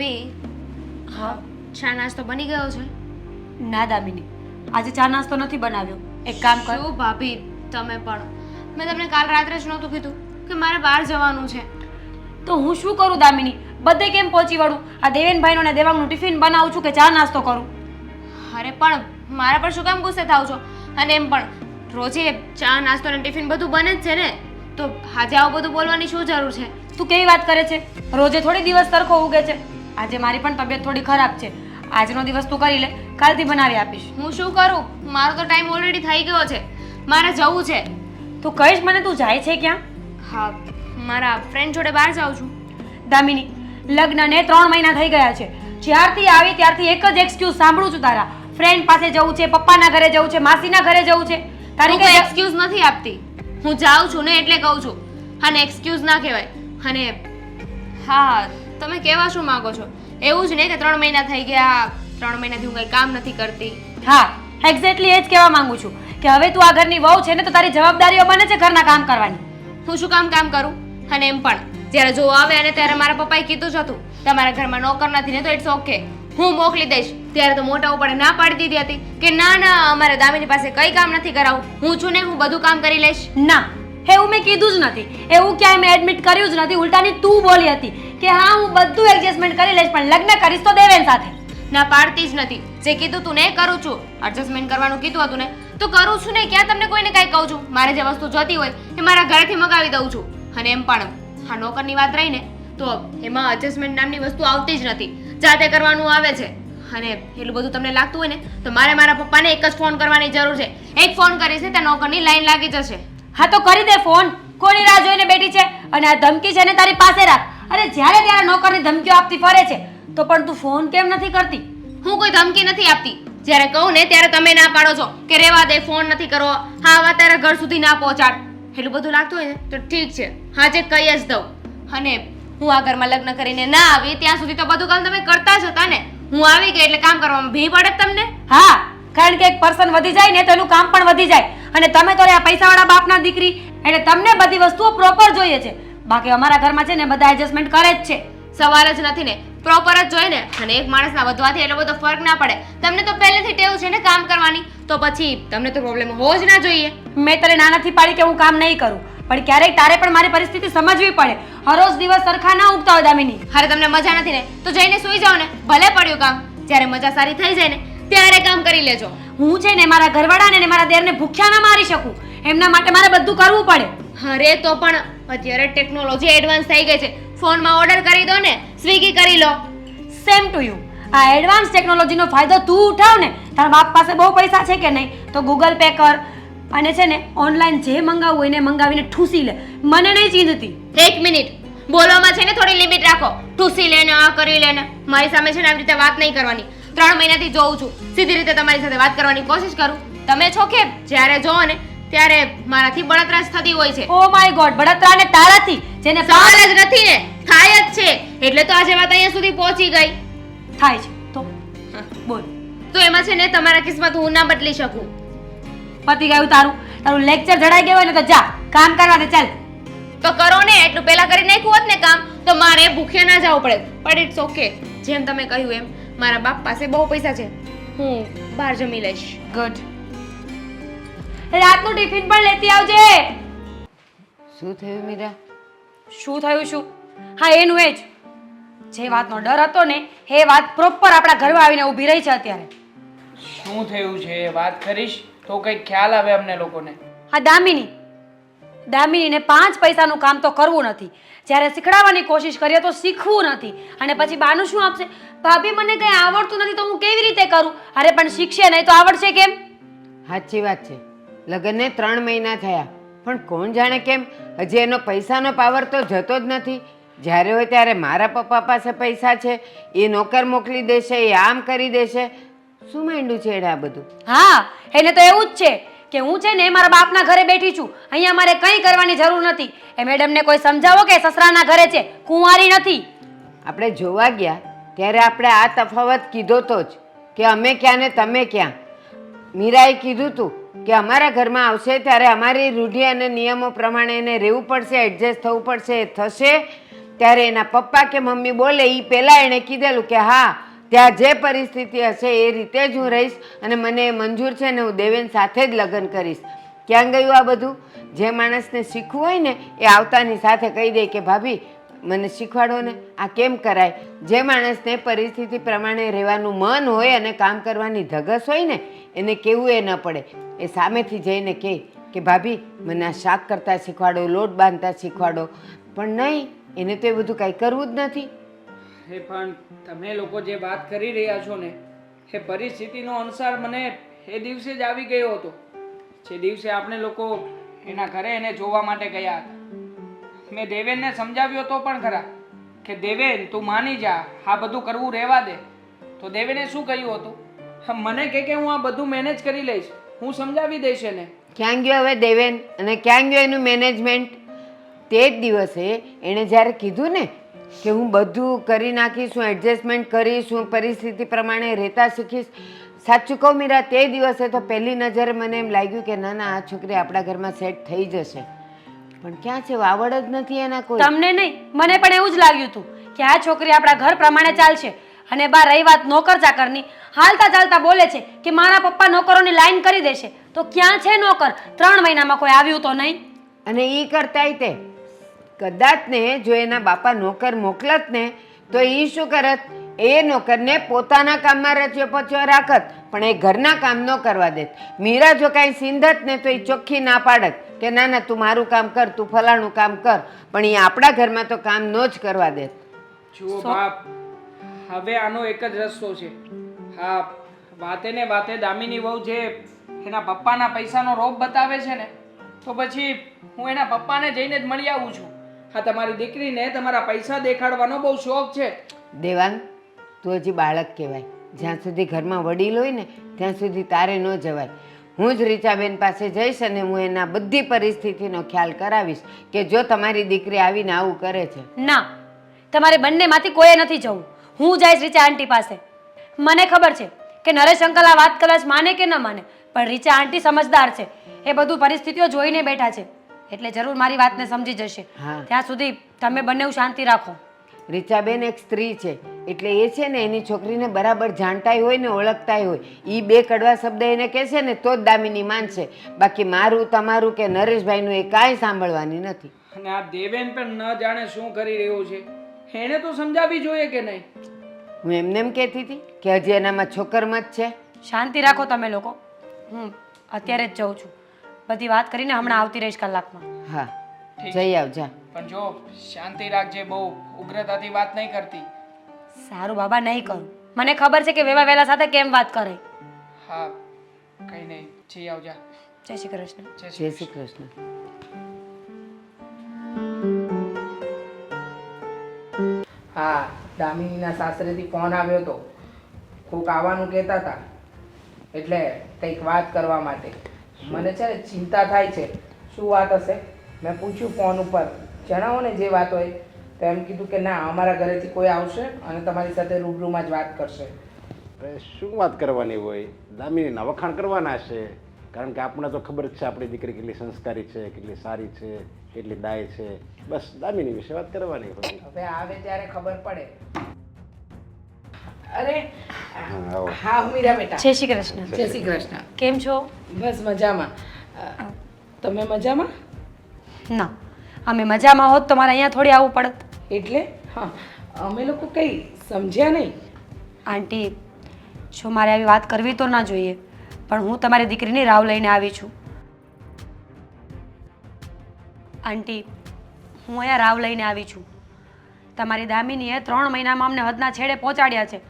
ભાભી હા ચા નાસ્તો બની ગયો છે? ના દામિની આજે ચા નાસ્તો નથી બનાવ્યો. એક કામ કરો. ભાભી તમે પણ. મેં તમને કાલ રાત્રે જ નહોતું કીધું કે મારે બહાર જવાનું છે. તો હું શું કરું દામિની? બધે કેમ પહોંચી વળું? આ દેવેનભાઈનો ને દેવાંગનું ટિફિન બનાવું છું કે ચા નાસ્તો કરું? અરે પણ મારા પર શું કામ ગુસ્સે થાવ છો? અને એમ પણ રોજે ચા નાસ્તો અને ટિફિન બધું બને જ છે ને? તો આજે આવું બધું બોલવાની શું જરૂર છે? તું કેવી વાત કરે છે? રોજે થોડી દિવસ સરખો ઉગે છે. આજે મારી પણ તબિયત થોડી ખરાબ છે. આજનો દિવસ તું કરી લે કાલથી બનાવી આપીશ. હું શું કરું? મારો તો ટાઈમ ઓલરેડી થઈ ગયો છે. મારે જવું છે. તું કહીશ મને તું જાય છે ક્યાં? હા મારા ફ્રેન્ડ જોડે બહાર જાઉં છું. દામિની લગ્નને ત્રણ મહિના થઈ ગયા છે. જ્યારથી આવી ત્યારથી એક જ એક્સક્યુઝ સાંભળું છું તારા. ફ્રેન્ડ પાસે જવું છે પપ્પાના ઘરે જવું છે માસીના ઘરે જવું છે. તારી કોઈ એક્સક્યુઝ નથી આપતી. હું જાઉં છું ને એટલે કહું છું. અને એક્સક્યુઝ ના કહેવાય. અને હા તમે કહેવા શું માંગો છો? એવું જ ને કે ત્રણ મહિના થઈ ગયા ત્રણ મહિનાથી હું કંઈ કામ નથી કરતી. હા એક્ઝેક્ટલી એ જ કહેવા માંગુ છું કે હવે તું આ ઘરની વહુ છે ને તો તારી જવાબદારીઓ બને છે ઘરના કામ કરવાની. હું શું કામ કામ કરું? અને એમ પણ જ્યારે જો આવે અને ત્યારે મારા પપ્પાએ કીધું જ હતું તમારા ઘરમાં નોકર નથી ને તો ઇટ્સ ઓકે હું મોકલી દઈશ. ત્યારે તો મોટા ઉપર ના પાડી દીધી હતી કે ના ના અમારે દામિની પાસે કઈ કામ નથી કરાવું. હું છું ને હું બધું કામ કરી લઈશ. ના એવું મેં કીધું જ નથી. એવું ક્યાંય મેં એડમિટ કર્યું જ નથી. ઉલટાની તું બોલી હતી કે હા, હું બધું એડજસ્ટમેન્ટ કરી લઈશ, પણ લગ્ન કરીશ તો દેવેન સાથે. ના, પાડતી જ નથી. જે કીધું તું ને કરું છું. એડજસ્ટમેન્ટ કરવાનું કીધું હતું ને, તો કરું છું ને, ક્યાં તમને કોઈને કાંઈ કહું છું? મારે જે વસ્તુ જોતી હોય, એ મારા ઘરેથી મગાવી દઉં છું. અને એમ પણ, હા, નોકરની વાત રહી ને, તો એમાં એડજસ્ટમેન્ટ નામની વસ્તુ આવતી જ નથી. જાતે કરવાનું આવે છે. અને એટલું બધું તમને લાગતું હોય ને, તો મારે મારા પપ્પાને એક જ ફોન કરવાની જરૂર છે. એક ફોન કરીશ ને, ત્યાં નોકરની લાઈન લાગી જશે. હા તો કરી દે ફોન. કોની રાહ જોઈને બેઠી છે? અને આ ધમકી છે ને તારી પાસે રાખ. અરે જ્યારે ત્યારે નોકરની ધમકીઓ આપતી ફરે છે તો પણ તું ફોન કેમ નથી કરતી? હું કોઈ ધમકી નથી આપતી. જ્યારે કહું ને ત્યારે તમે ના પાડો છો કે રેવા દે ફોન નથી કરવો હા વાત તારા ઘર સુધી ના પહોંચાડ. એટલું બધું લાગતું હોય ને તો ઠીક છે. હાજે કહી જ દઉં. અને હું આ ઘરમાં લગ્ન કરીને ના આવી ત્યાં સુધી તો બધું કામ તમે કરતા જ હતા ને. હું આવી ગઈ એટલે કામ કરવામાં ભી પડે જ તમને? હા. કારણ કે એક પર્સન વધી જાય ને તો એનું કામ પણ વધી જાય. અને તમે તો આ પૈસાવાળા બાપના દીકરી એટલે તમને બધી વસ્તુઓ પ્રોપર જોઈએ છે. બાકી અમારા ઘરમાં છે ને બધા એડજસ્ટમેન્ટ કરે જ છે. સવાલ જ નથી ને. પ્રોપર જ જોઈએ ને. અને એક માણસના વધવાથી એટલો બધો ફરક ના પડે. તમને તો પહેલેથી ટેવ છે ને કામ કરવાની. તો પછી તમને તો પ્રોબ્લેમ હોવો જ ના જોઈએ. મેં તને નાનાથી પાડી કે હું કામ નહીં કરું. પણ ક્યારેક તારે પણ મારી પરિસ્થિતિ સમજવી પડે. હરોજ દિવસ સરખા ના ઉગતા હોય દામિની. હારે તમને મજા નથી ને? તો જઈને સૂઈ જાઓ ને. ભલે પડ્યું કામ. જ્યારે મજા સારી થઈ જાય ને ત્યારે કામ કરી લેજો. હું છે ને મારા ઘરવાળાને ને મારા દેરને ભૂખ્યા ના મારી શકું. એમના માટે મારે બધું કરવું પડે. અરે તો પણ અત્યારે ટેકનોલોજી એડવાન્સ થઈ ગઈ છે. ફોનમાં ઓર્ડર કરી દો ને સ્વિગી કરી લો. સેમ ટુ યુ આ એડવાન્સ ટેકનોલોજીનો ફાયદો તું ઉઠાવ ને. તારા બાપ પાસે બહુ પૈસા છે કે નહીં? તો ગૂગલ પે કર. અને છે ને ઓનલાઈન જે મંગાવવું હોય એને મંગાવીને ઠૂસી લે. મને નહીં ચીંધતી. એક મિનિટ. બોલવામાં છે ને થોડી લિમિટ રાખો. ઠૂસી લેને આ કરી લેને. મારી સામે છે ને આવી રીતે વાત નહીં કરવાની. ત્રણ મહિનાથી જોઉં છું. સીધી રીતે તમારી સાથે વાત કરવાની કોશિશ કરું. તમે છો કે જ્યારે જોવો ને ત્યારે મારાથી બળતરા જ થતી હોય છે. ઓ માય ગોડ બળતરા ને તારાથી જેને સવાલ જ નથી ને. થાય જ છે. એટલે તો આજે વાત અહીંયા સુધી પહોંચી ગઈ. થાય છે. તો બોલ. તો એમાં છે ને તમારા કિસ્મત હું ના બદલી શકું. પતી ગયું તારું. તારું લેક્ચર જડાઈ ગયો ને તો જા. કામ કરવા દે ચાલ. તો કરો ને એટલું પહેલા કરી નાખ્યું હોત ને કામ તો મારે ભૂખ્યા ના જવું પડે. બટ ઇટ્સ ઓકે જેમ તમે કહ્યું એમ. મારા બાપ પાસે બહુ પૈસા છે. હું બહાર જમી લઈશ. ગુડ રાતનું ટિફિન પણ લેતી આવજે. શું થયું મીરા? શું થયું શું? હા એનું એ જ. જે વાતનો ડર હતો ને એ વાત પ્રોપર આપણા ઘરમાં આવીને ઊભી રહી છે અત્યારે. શું થયું છે? એ વાત કરીશ તો કંઈક ખ્યાલ આવે અમને લોકોને. હા દામિની દામિનીને પાંચ પૈસાનું કામ તો કરવું નથી. જ્યારે શીખડાવવાની કોશિશ કરીએ તો શીખવું નથી. અને પછી બાનું શું આપશે? ભાભી મને કંઈ આવડતું નથી તો હું કેવી રીતે કરું? અરે પણ શીખશે નહીં તો આવડશે કેમ? સાચી વાત છે. લગ્નને ત્રણ મહિના થયા. પણ કોણ જાણે કેમ? હજી એનો પૈસાનો પાવર તો જતો જ નથી. જ્યારે હોય ત્યારે મારા પપ્પા પાસે પૈસા છે. એ નોકર મોકલી દેશે એ આમ કરી દેશે. શું માંડ્યું છે એને આ બધું? હા એને તો એવું જ છે. કે હું છે ને મારા બાપના ઘરે બેઠી છું. અહીંયા મારે કંઈ કરવાની જરૂર નથી. એ મેડમને કોઈ સમજાવો કે સસરાના ઘરે છે? કુંવારી નથી. આપણે જોવા ગયા ત્યારે આપણે આ તફાવત કીધો તો જ કે અમે ક્યાં ને તમે ક્યાં. મીરાએ કીધું તું કે અમારા ઘરમાં આવશે ત્યારે અમારી રૂઢિ અને નિયમો પ્રમાણે એને રહેવું પડશે એડજસ્ટ થવું પડશે થશે. ત્યારે એના પપ્પા કે મમ્મી બોલે એ પહેલાં એણે કીધેલું કે હા ત્યાં જે પરિસ્થિતિ હશે એ રીતે જ હું રહીશ અને મને એ મંજૂર છે ને હું દેવેન સાથે જ લગ્ન કરીશ. ક્યાં ગયું આ બધું? જે માણસને શીખવું હોય ને એ આવતાની સાથે કહી દે કે, ભાભી, મને શીખવાડો ને. આ કેમ કરાય? જે માણસને પરિસ્થિતિ પ્રમાણે રહેવાનું મન હોય અને કામ કરવાની ધગસ હોય ને, એને કેવું એ ન પડે. એ સામેથી જઈને કહે કે, ભાભી, મને આ શાક કરતાં શીખવાડો, લોટ બાંધતા શીખવાડો. પણ નહીં, એને તો એ બધું કાંઈ કરવું જ નથી. એ પણ તમે લોકો જે વાત કરી રહ્યા છો ને એ પરિસ્થિતિનો અનુસાર મને એ દિવસે જ આવી ગયો હતો. જે દિવસે આપણે લોકો એના ઘરે એને જોવા માટે ગયા હતા. મેં દેવેનને સમજાવ્યો તો પણ ખરા કે દેવેન તું માની જા આ બધું કરવું રહેવા દે. તો દેવેને શું કહ્યું હતું? હા, મને કે કે હું આ બધું મેનેજ કરી લઈશ. હું સમજાવી દઈશ એને. ક્યાં ગયો હવે દેવેન? અને ક્યાં ગયો એનું મેનેજમેન્ટ તે જ દિવસે એણે જ્યારે કીધું ને કે હું બધું કરી નાખીશ હું એડજસ્ટમેન્ટ કરીશ હું પરિસ્થિતિ પ્રમાણે રહેતા શીખીશ. સાચું કહું મીરા તે દિવસે તો પહેલી નજરે મને એમ લાગ્યું કે ના ના આ છોકરી આપણા ઘરમાં સેટ થઈ જશે. પણ ક્યાં છે વાવડ જ નથી એના કોઈ. તમને નહીં મને પણ એવું જ લાગ્યું હતું કે આ છોકરી આપણા ઘર પ્રમાણે ચાલશે અને બા રહી વાત નોકર ચાકરની. હાલતા ચાલતા બોલે છે કે મારા પપ્પા નોકરોની લાઈન કરી દેશે. તો ક્યાં છે નોકર? ત્રણ મહિનામાં કોઈ આવ્યું તો નહીં? અને એ કરતાય તે. કદાચ ને જો એના બાપા નોકર મોકલત ને તો એ શું કરત? એ નોકરને પોતાના કામમાં રચ્યો પચ્યો રાખત પણ એ ઘરના કામ ન કરવા દેત. મીરા જો કાંઈ સિંધત ને તો એ ચોખ્ખી ના પાડત કે ના ના તું મારું કામ કર તું ફલાણું કામ કર. પણ એ આપણા ઘરમાં તો કામ ન જ કરવા દેત. જુઓ બાપ હવે આનો એક જ રસ્તો છે. હા વાતે ને વાતે દામિની વહુ જે એના પપ્પાના પૈસાનો રોપ બતાવે છે ને તો પછી હું એના પપ્પાને જઈને જ મળી આવું છું. હા તમારી દીકરીને તમારા પૈસા દેખાડવાનો બહુ શોખ છે. દેવાંગ તું હજી બાળક કહેવાય. જ્યાં સુધી ઘરમાં વડીલ હોય ને ત્યાં સુધી તારે ન જવાય. હું જ રીચાબેન પાસે જઈશ અને હું એના બધી પરિસ્થિતિનો ખ્યાલ કરાવીશ કે જો તમારી દીકરી આવીને આવું કરે છે. ના તમારે બંનેમાંથી કોઈએ નથી જવું. હું જઈશ રીચા આંટી પાસે. મને ખબર છે કે નરેશ અંકલ આ વાત કદાચ માને કે ન માને પણ રીચા આંટી સમજદાર છે. એ બધું પરિસ્થિતિઓ જોઈને બેઠા છે. એટલે જરૂર મારી વાતને સમજી જશે. હા. ત્યાં સુધી તમે બંને શાંતિ રાખો. રીચાબેન એક સ્ત્રી છે એટલે એ છે ને એની છોકરીને બરાબર જાણતાય હોય ને ઓળખતાય હોય. એ બે કડવા શબ્દ એને કહેશે ને તો જ દામિની માનશે. બાકી મારું તમારું કે નરેશભાઈનું એ કાંઈ સાંભળવાની નથી. અને આ દેવેન પણ ન જાણે શું કરી રહ્યો છે. એને તો સમજાવવી જોઈએ કે નહીં? હું એમને એમ કહેતી હતી કે હજી એનામાં છોકરમત છે. શાંતિ રાખો તમે લોકો. હું અત્યારે જ જાઉં છું. બધી વાત કરીને હમણાં આવતી રહીશ કલાકમાં. હા. ઠીક. જઈ આવજા પણ જો શાંતિ રાખજે બહુ. ઉગ્રતાથી વાત નહીં કરતી. સારું બાબા નહીં કરું. મને ખબર છે કે વેવા વેલા સાથે કેમ વાત કરે. હા કઈ નહીં. જઈ આવજા જય શ્રી કૃષ્ણ. જય શ્રી જય શ્રી કૃષ્ણ. હા દામિનીના સાસરેથી ફોન આવ્યો હતો કોક આવવાનું કહેતા હતા એટલે કંઈક વાત કરવા માટે. મને છે ને ચિંતા થાય છે. શું વાત હશે? મેં પૂછ્યું ફોન ઉપર. જણાવો ને જે વાત હોય. તો એમ કીધું કે ના અમારા ઘરેથી કોઈ આવશે અને તમારી સાથે રૂબરૂમાં જ વાત કરશે. શું વાત કરવાની હોય? દામિનીના વખાણ કરવાના છે? કારણ કે આપણને તો ખબર જ છે આપણી દીકરી કેટલી સંસ્કારી છે કેટલી સારી છે કેટલી દાય છે. બસ દામિની વિશે વાત કરવાની હોય. હવે આવે ત્યારે ખબર પડે. અરે હા, મીરા બેટા. જય શ્રી કૃષ્ણ. જય શ્રી કૃષ્ણ. કેમ છો? બસ મજામાં. તમે મજામાં? ના અમે મજામાં હોત તો મારે અહીંયા થોડી આવવું પડત. એટલે? હા અમે લોકો કંઈ સમજ્યા નહીં? આંટી જો મારે આવી વાત કરવી તો ના જોઈએ પણ હું તમારી દીકરીની રાવ લઈને આવી છું. આંટી હું અહીંયા રાવ લઈને આવી છું. તમારી દામિનીએ ત્રણ મહિનામાં અમને હદના છેડે પહોંચાડ્યા છે.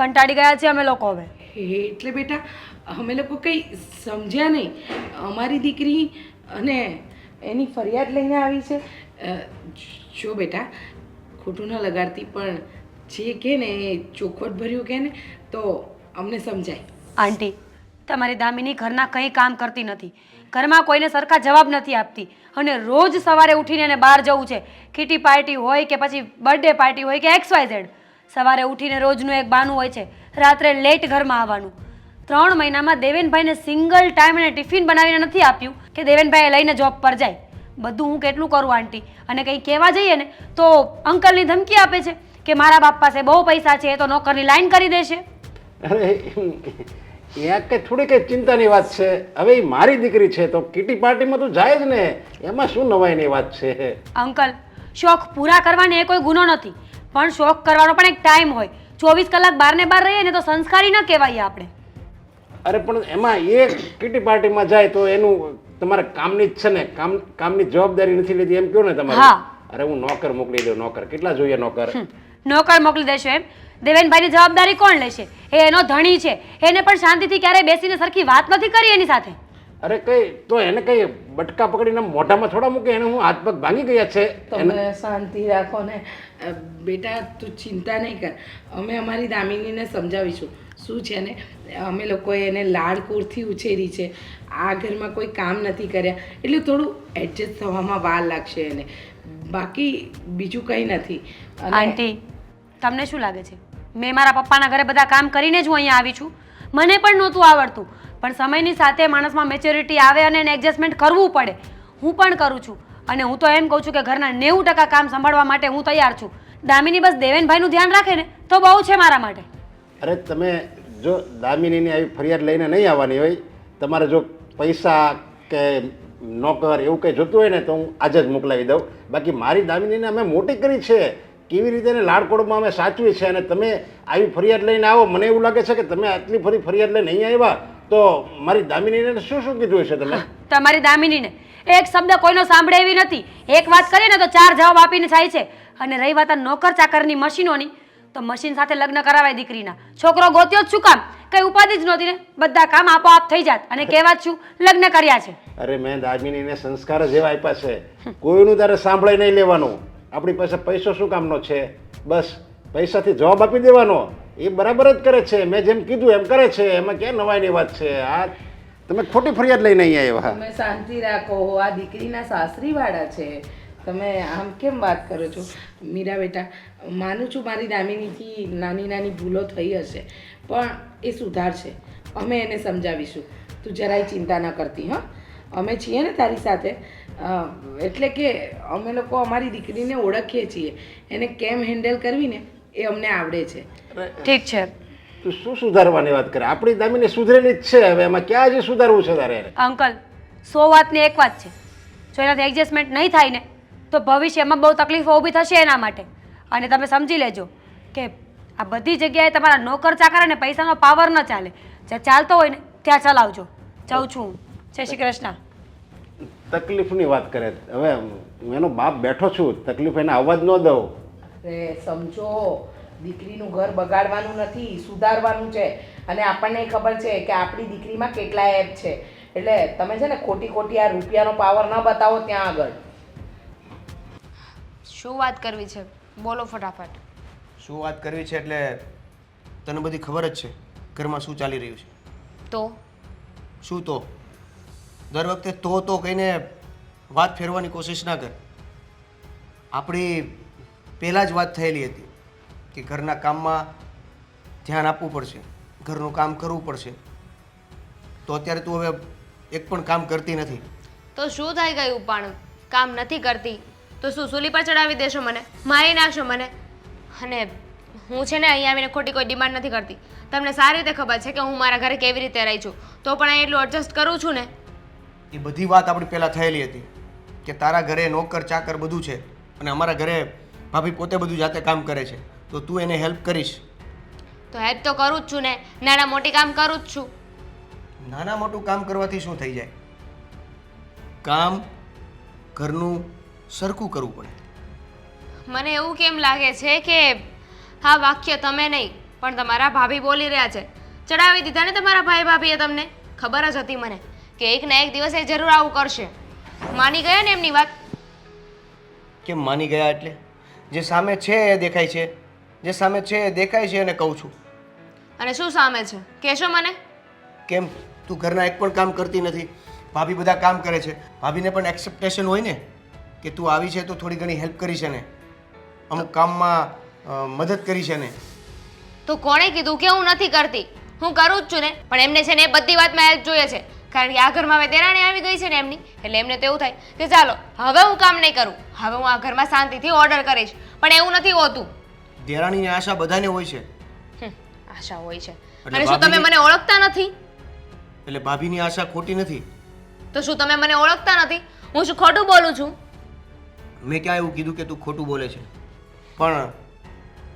કંટાળી ગયા છે અમે લોકો હવે. એટલે બેટા અમે લોકો કંઈ સમજ્યા નહીં. અમારી દીકરી અને એની ફરિયાદ લઈને આવી છે. જો બેટા ખોટું ન લગાડતી પણ જે કે ને એ ચોખવટ ભર્યું કહે ને તો અમને સમજાય. આંટી તમારી દામિની ઘરના કંઈ કામ કરતી નથી. ઘરમાં કોઈને સરખા જવાબ નથી આપતી. અને રોજ સવારે ઉઠીને એને બહાર જવું છે. કીટી પાર્ટી હોય કે પછી બર્થડે પાર્ટી હોય કે એક્સ વાય ઝેડ. સવારે ઉઠીને રોજનું એક બાનું હોય છે રાત્રે લેટ ઘરમાં આવવાનું. ત્રણ મહિનામાં દેવેનભાઈને સિંગલ ટાઈમ એને ટિફિન બનાવીને નથી આપ્યું કે દેવેનભાઈએ લઈને જોબ પર જાય. બધું હું કેટલું કરું આંટી? અને કંઈ કહેવા જઈએ ને તો અંકલની ધમકી આપે છે કે મારા બાપ પાસે બહુ પૈસા છે એ તો નોકરની લાઈન કરી દેશે. અરે એ આ થોડી કંઈ ચિંતાની વાત છે. હવે એ મારી દીકરી છે તો કીટી પાર્ટીમાં તો જાય જ ને. એમાં શું નવાઈની વાત છે? અંકલ શોખ પૂરા કરવાને એ કોઈ ગુનો નથી. પણ શોખ કરવાનો પણ એક ટાઈમ હોય. ચોવીસ કલાક બાર ને બાર રહીએ ને તો સંસ્કારી ન કહેવાય આપણે. અરે પણ એમાં એ કિટી પાર્ટીમાં જાય તો એનું તમારે કામની જ છે ને. કામ કામની જવાબદારી નથી લીધી એમ કહો ને તમારે. અરે હું નોકર મોકલી દઉં નોકર. કેટલા જોઈએ નોકર? નોકર મોકલી દેશો એમ. દેવેનભાઈની જવાબદારી કોણ લેશે? એ એનો ધણી છે. એને પણ શાંતિથી ક્યારેય બેસીને સરખી વાત નથી કરી એની સાથે. અરે કઈ તો એને કઈ બટકા પકડીને મોઢામાં થોડા મૂકે એને હું હાથ પગ ભાંગી ગયા છે. તમે શાંતિ રાખો ને. બેટા તું ચિંતા નહીં કર. અમે અમારી દામિનીને સમજાવીશું. શું છે ને? અમે લોકોએ એને લાડકોરથી ઉછેરી છે. આ ઘરમાં કોઈ કામ નથી કર્યા. એટલે થોડું એડજસ્ટ થવામાં વાર લાગશે એને. બાકી બીજું કંઈ નથી. આંટી તમને શું લાગે છે? મેં મારા પપ્પાના ઘરે બધા કામ કરીને જ હું અહીંયા આવી છું. મને પણ નહોતું આવડતું. પણ સમયની સાથે માણસમાં મેચ્યોરિટી આવે અને એને એડજસ્ટમેન્ટ કરવું પડે. હું પણ કરું છું. અને હું તો એમ કહું છું કે ઘરના નેવું ટકા કામ સંભાળવા માટે હું તૈયાર છું. દામિની બસ દેવેનભાઈનું ધ્યાન રાખે ને તો બહુ છે મારા માટે. અરે તમે જો દામિનીની આવી ફરિયાદ લઈને નહીં આવવાની હોય, તમારે જો પૈસા કે નોકર એવું કંઈ જોતું હોય ને તો હું આજે જ મોકલાવી દઉં. બાકી મારી દામિનીને અમે મોટી કરી છે. કેવી રીતે એને લાડકોડમાં અમે સાચવી છે અને તમે આવી ફરિયાદ લઈને આવો? મને એવું લાગે છે કે તમે આટલી ફરી ફરિયાદ લઈને નહીં આવ્યા. તો મારી દામિનીને શું શું કીધું હશે તમે? તમારી દામિનીને. એક શબ્દ કોઈનો સાંભળે એવી નથી. એક વાત કરીએ ને તો ચાર જવાબ આપીને થાય છે. અને રહી વાત આ નોકર ચાકરની મશીનોની તો મશીન સાથે લગ્ન કરાવાય દીકરીના. છોકરો ગોત્યો જ શું કામ? કઈ ઉપાધિ જ નહોતી ને. બધા કામ આપોઆપ થઈ જાત. અને કહેવા જ છું લગ્ન કર્યા છે. અરે મેં દામિનીને સંસ્કાર જ એવા આપ્યા છે. કોઈનું તારે સાંભળે નહીં લેવાનું. આપણી પાસે પૈસો શું કામનો છે? બસ પૈસાથી જવાબ આપી દેવાનો. એ બરાબર જ કરે છે. મેં જેમ કીધું એમ કરે છે. એમાં ક્યાં નવાઈની વાત છે? આ તમે ખોટી ફરિયાદ લઈને અહીંયા આવ્યા. તમે શાંતિ રાખો. આ દીકરીના સાસરીવાળા છે. તમે આમ કેમ વાત કરો છો? મીરા બેટા, માનું છું મારી દામિનીથી નાની નાની ભૂલો થઈ હશે, પણ એ સુધારશે અમે એને સમજાવીશું. તું જરાય ચિંતા ન કરતી, હા. અમે છીએ ને તારી સાથે. એટલે કે અમે લોકો અમારી દીકરીને ઓળખીએ છીએ. એને કેમ હેન્ડલ કરવી ને? એ અમને આવડે છે. ઠીક છે. તું શું સુધારવાની વાત કરે? આપણી દામીને સુધરેલી જ છે હવે એમાં ક્યાં હજી સુધારવું છે તારે? અંકલ સો વાતની એક વાત છે. જો એનાથી એડજસ્ટમેન્ટ નહીં થાય ને તો ભવિષ્યમાં બહુ તકલીફો ઊભી થશે એના માટે. અને તમે સમજી લેજો કે આ બધી જગ્યાએ તમારા નોકર ચાકર અને પૈસાનો પાવર ન ચાલે. જ્યાં ચાલતો હોય ને ત્યાં ચલાવજો. જાઉં છું. જય શ્રી કૃષ્ણ. તકલીફની વાત કરે. હવે હું એનો બાપ બેઠો છું તકલીફ એને અવાજ ન દઉં. અરે સમજો દીકરીનું ઘર બગાડવાનું નથી સુધારવાનું છે. અને આપણને ખબર છે કે આપણી દીકરીમાં કેટલા એપ છે. એટલે તમે છે ને ખોટી ખોટી આ રૂપિયાનો પાવર ન બતાવો ત્યાં આગળ. શું વાત કરવી છે? બોલો ફટાફટ. શું વાત કરવી છે એટલે તને બધી ખબર જ છે ઘરમાં શું ચાલી રહ્યું છે? તો? શું તો? દર વખતે તો તો કહીને વાત ફેરવાની કોશિશ ના કર. આપણી પહેલાં જ વાત થયેલી હતી કે ઘરના કામમાં ધ્યાન આપવું પડશે ઘરનું કામ કરવું પડશે. તો અત્યારે તું હવે એક પણ કામ કરતી નથી. તો શું થઈ ગયું પણ? કામ નથી કરતી? તો શું સૂલી પર ચડાવી દેશો મને? મારી નાખશો મને? અને હું છે ને અહીંયા આવીને ખોટી કોઈ ડિમાન્ડ નથી કરતી. તમને સારી રીતે ખબર છે કે હું મારા ઘરે કેવી રીતે રહી છું. તો પણ અહીં એટલું એડજસ્ટ કરું છું ને? એ બધી વાત આપણી પહેલાં થયેલી હતી કે તારા ઘરે નોકર ચાકર બધું છે અને અમારા ઘરે ભાભી પોતે બધું જાતે કામ કરે છે. તો તું એને હેલ્પ કરીશ. તો હેલ્પ તો કરું જ છું ને. નાના મોટી કામ કરું જ છું. નાના મોટું કામ કરવાથી શું થઈ જાય? કામ ઘરનું સરખું કરવું પડે. મને એવું કેમ લાગે છે કે હા વાક્ય તમે નહીં પણ તમારા ભાભી બોલી રહ્યા છે. ચડાવી દીધા ને તમારા ભાઈ ભાભીએ તમને? ખબર જ હતી મને કે એક ને એક દિવસે એ જરૂર આવું કરશે. માની ગયા ને એમની વાત? કેમ માની ગયા એટલે? જે સામે છે એ દેખાય છે. જે સામે છે એ દેખાય છે એને કહું છું. અને શું સામે છે? કહેશો મને. કેમ? તું ઘરના એક પણ કામ કરતી નથી. ભાભી બધા કામ કરે છે. ભાભીને પણ એક્સેપ્ટેશન હોય ને કે તું આવી છે તો થોડી ઘણી હેલ્પ કરી છે ને અમુક કામમાં મદદ કરી છે ને તો કોણે કીધું કે હું નથી કરતી? હું કરું જ છું ને. પણ એમને છે ને બધી વાતમાં હેલ્પ જોઈએ છે. કારણ કે આ ઘરમાં હવે દેરાણી આવી ગઈ છે ને એમની. એટલે એમને તો એવું થાય કે ચાલો હવે હું કામ નહીં કરું. હવે હું આ ઘરમાં શાંતિથી ઓર્ડર કરીશ. પણ એવું નથી હોતું. દેરાણીની આશા બધાને હોય છે. હમ, આશા હોય છે. એટલે અને શું તમે ભાભીની- મને ઓળખતા નથી? એટલે ભાભીની આશા ખોટી નથી. તો શું તમે મને ઓળખતા નથી? હું શું ખોટું બોલું છું? મેં ક્યાં એવું કીધું કે તું ખોટું બોલે છે? પણ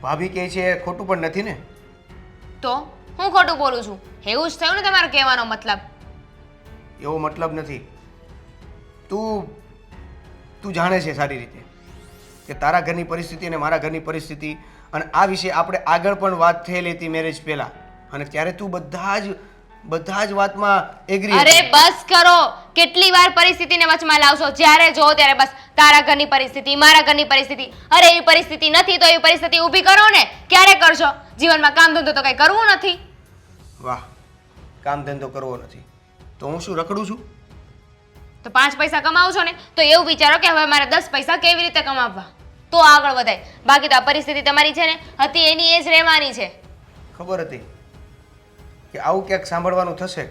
ભાભી કહે છે એ ખોટું પણ નથી ને? તો હું ખોટું બોલું છું? એવું જ થયું ને તમારો કહેવાનો મતલબ? એવો મતલબ નથી. તું તું જાણે છે સારી રીતે કે તારા ઘરની પરિસ્થિતિ અને મારા ઘરની પરિસ્થિતિ અને આ વિશે આપણે આગળ પણ વાત થયેલી હતી મેરેજ પહેલાં. અને ત્યારે તું બધા જ બધા જ વાતમાં એગ્રી અરે બસ કરો. કેટલી વાર પરિસ્થિતિને વચમાં લાવશો? જ્યારે જો ત્યારે બસ. તારા ઘરની પરિસ્થિતિ મારા ઘરની પરિસ્થિતિ. અરે એવી પરિસ્થિતિ નથી તો એવી પરિસ્થિતિ ઊભી કરો ને. ક્યારે કરશો? જીવનમાં કામ ધંધો તો કઈ કરવું નથી. વાહ. કામ ધંધો કરવો નથી. તો હું શું રખડું છું? તો પાંચ પૈસા કમાવો છો ને તો એવું વિચારો કે હવે મારે દસ પૈસા કેવી રીતે કમાવવા? તો આગળ વધાય. બાકી તો આ પરિસ્થિતિ તમારી છે ને હતી એની એ જ રહેવાની છે. ખબર હતી કે આવું ક્યાંક સાંભળવાનું થશે?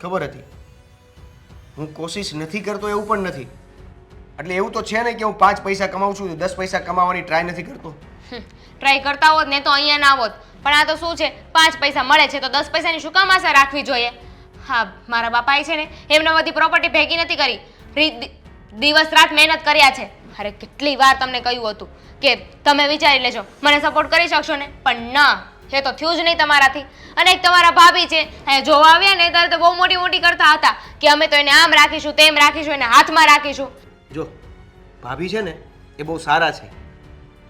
ખબર હતી. હું કોશિશ નથી કરતો એવું પણ નથી. એટલે એવું તો છે ને કે હું પાંચ પૈસા કમાઉં છું દસ પૈસા કમાવાની ટ્રાય નથી કરતો. ટ્રાય કરતા હોત ને તો અહીંયા ના હોત. પણ આ તો શું છે પાંચ પૈસા મળે છે તો દસ પૈસાની શું કામ આશા રાખવી જોઈએ? હા, મારા બાપાએ છે ને એમને બધી પ્રોપર્ટી ભેગી નથી કરી. દિવસ રાત મહેનત કર્યા છે. અરે, કેટલી વાર તમને કહ્યું હતું કે તમે વિચારી લેજો, મને સપોર્ટ કરી શકશો ને? પણ ના, એ તો થયું જ નહીં તમારાથી. અને એક તમારા ભાભી છે, એ જોવા આવ્યા ને, ત્યારે તો બહુ મોટી મોટી કરતા હતા કે અમે તો એને આમ રાખીશું, તેમ રાખીશું, એને હાથમાં રાખીશું. જો, ભાભી છે ને, એ બહુ સારા છે.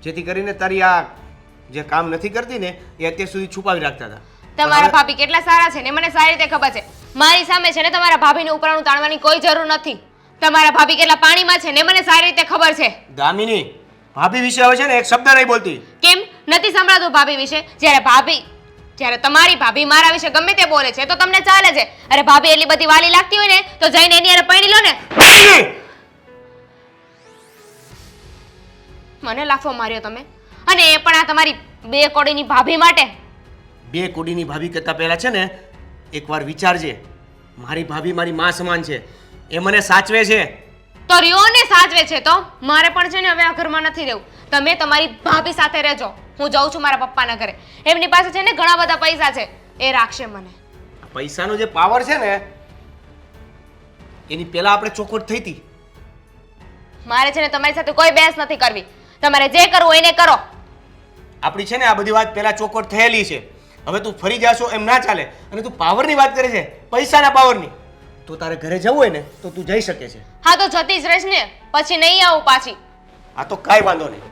જેથી કરીને તારી આ જે કામ નથી કરતી ને, એ અત્યાર સુધી છુપાવી રાખતા હતા. તમારા ભાભી કેટલા સારા છે ને મને સારી રીતે ખબર છે. મારી સામે છે ને તમારા ભાભીને ઉપરાણું તાણવાની કોઈ જરૂર નથી. તમારા ભાભી કેટલા પાણીમાં છે ને મને સારી રીતે ખબર છે. દામિની ભાભી વિશે હવે છે ને એક શબ્દ નહીં બોલતી. કેમ? નથી સંભળાતું ભાભી વિશે. જ્યારે ભાભી જ્યારે તમારી ભાભી મારા વિશે ગમે તે બોલે છે તો તમને ચાલે છે. અરે ભાભી એટલી બધી વાલી લાગતી હોય ને તો જઈને એની અરે પૈણી લો ને. મને લાફો માર્યો તમે. અને એ પણ આ તમારી બે કોડીની ભાભી માટે. બે કુડીની ભાભી કરતાં પહેલાં છે ને એકવાર વિચારજે. મારી ભાભી મારી માં સમાન છે. એ મને સાચવે છે. તો રિયોને સાચવે છે તો? મારે પણ છે ને હવે આ ઘરમાં નથી રહેવું. તમે તમારી ભાભી સાથે રહેજો. હું જાઉં છું મારા પપ્પાના ઘરે. એમની પાસે છે ને ઘણા બધા પૈસા છે. એ રાખશે મને. પૈસાનો જે પાવર છે ને એની પહેલા આપણે ચોખવટ થઈ હતી. મારે છે ને તમારી સાથે કોઈ બહેસ નથી કરવી. તમારે જે કરવું એને કરો. આપણી છે ને આ બધી વાત પહેલા ચોખવટ થયેલી છે. હવે તું ફરી જાશો એમ ના ચાલે. અને તું પાવરની વાત કરે છે પૈસાના પાવરની. તો તારે ઘરે જવું હોય ને તો તું જઈ શકે છે. હા તો જતી જ રહીશ ને. પછી નહીં આવું પાછી. આ તો કાંઈ વાંધો નહીં.